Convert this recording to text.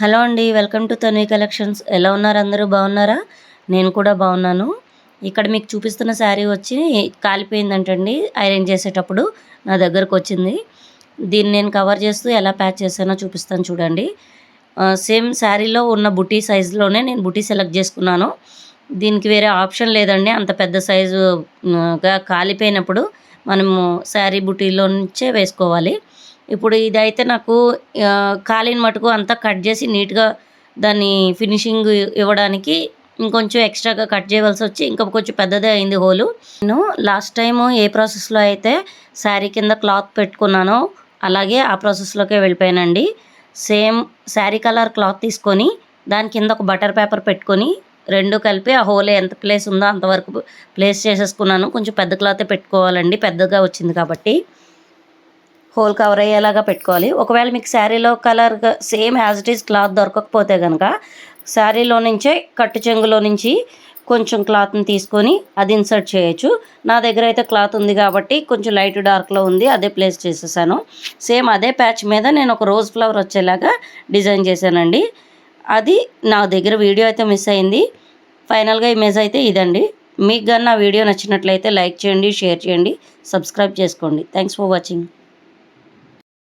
Hello అండి welcome to Tanvi collections. ఎలా ఉన్నారు అందరూ? బాగున్నారా? నేను కూడా బాగున్నాను. ఇక్కడ మీకు చూపిస్తున్న శారీ వచ్చి కాలిపోయిందంటండి ఐరన్ చేసేటప్పుడు నా దగ్గరకు వచ్చింది. దీన్ని నేను కవర్ చేస్తూ ఎలా ప్యాక్ చేశానో చూపిస్తాను చూడండి. సేమ్ శారీలో ఉన్న బుటీ సైజులోనే నేను బుటీ సెలెక్ట్ చేసుకున్నాను. దీనికి వేరే ఆప్షన్ లేదండి అంత పెద్ద సైజుగా కాలిపోయినప్పుడు మనము శారీ బుటీలో నుంచే వేసుకోవాలి. ఇప్పుడు ఇదైతే నాకు కాలిన మటుకు అంతా కట్ చేసి నీట్గా దాన్ని ఫినిషింగ్ ఇవ్వడానికి ఇంకొంచెం ఎక్స్ట్రాగా కట్ చేయవలసి వచ్చి ఇంకా కొంచెం పెద్దదే అయింది హోలు. నేను లాస్ట్ టైము ఏ ప్రాసెస్లో అయితే శారీ కింద క్లాత్ పెట్టుకున్నానో అలాగే ఆ ప్రాసెస్లోకే వెళ్ళిపోయానండి. సేమ్ శారీ కలర్ క్లాత్ తీసుకొని దాని కింద ఒక బటర్ పేపర్ పెట్టుకొని రెండు కలిపి ఆ హోల్ ఎంత ప్లేస్ ఉందో అంతవరకు ప్లేస్ చేసేసుకున్నాను. కొంచెం పెద్ద క్లాతే పెట్టుకోవాలండి పెద్దగా వచ్చింది కాబట్టి. హోల్ కవర్ అయ్యేలాగా పెట్టుకోవాలి. ఒకవేళ మీకు శారీలో colour same as it is cloth దొరకకపోతే కనుక శారీలో నుంచే కట్టు చెంగులో నుంచి కొంచెం క్లాత్ని తీసుకొని అది ఇన్సర్ట్ చేయొచ్చు. నా దగ్గర అయితే క్లాత్ ఉంది కాబట్టి కొంచెం లైట్ డార్క్లో ఉంది అదే ప్లేస్ చేసేసాను. సేమ్ అదే ప్యాచ్ మీద నేను ఒక రోజ్ ఫ్లవర్ వచ్చేలాగా డిజైన్ చేశానండి. అది నా దగ్గర వీడియో అయితే మిస్ అయింది. ఫైనల్గా ఇమేజ్ అయితే ఇదండి. మీకు కానీ నా వీడియో నచ్చినట్లయితే లైక్ చేయండి షేర్ చేయండి సబ్స్క్రైబ్ చేసుకోండి. Thanks for watching.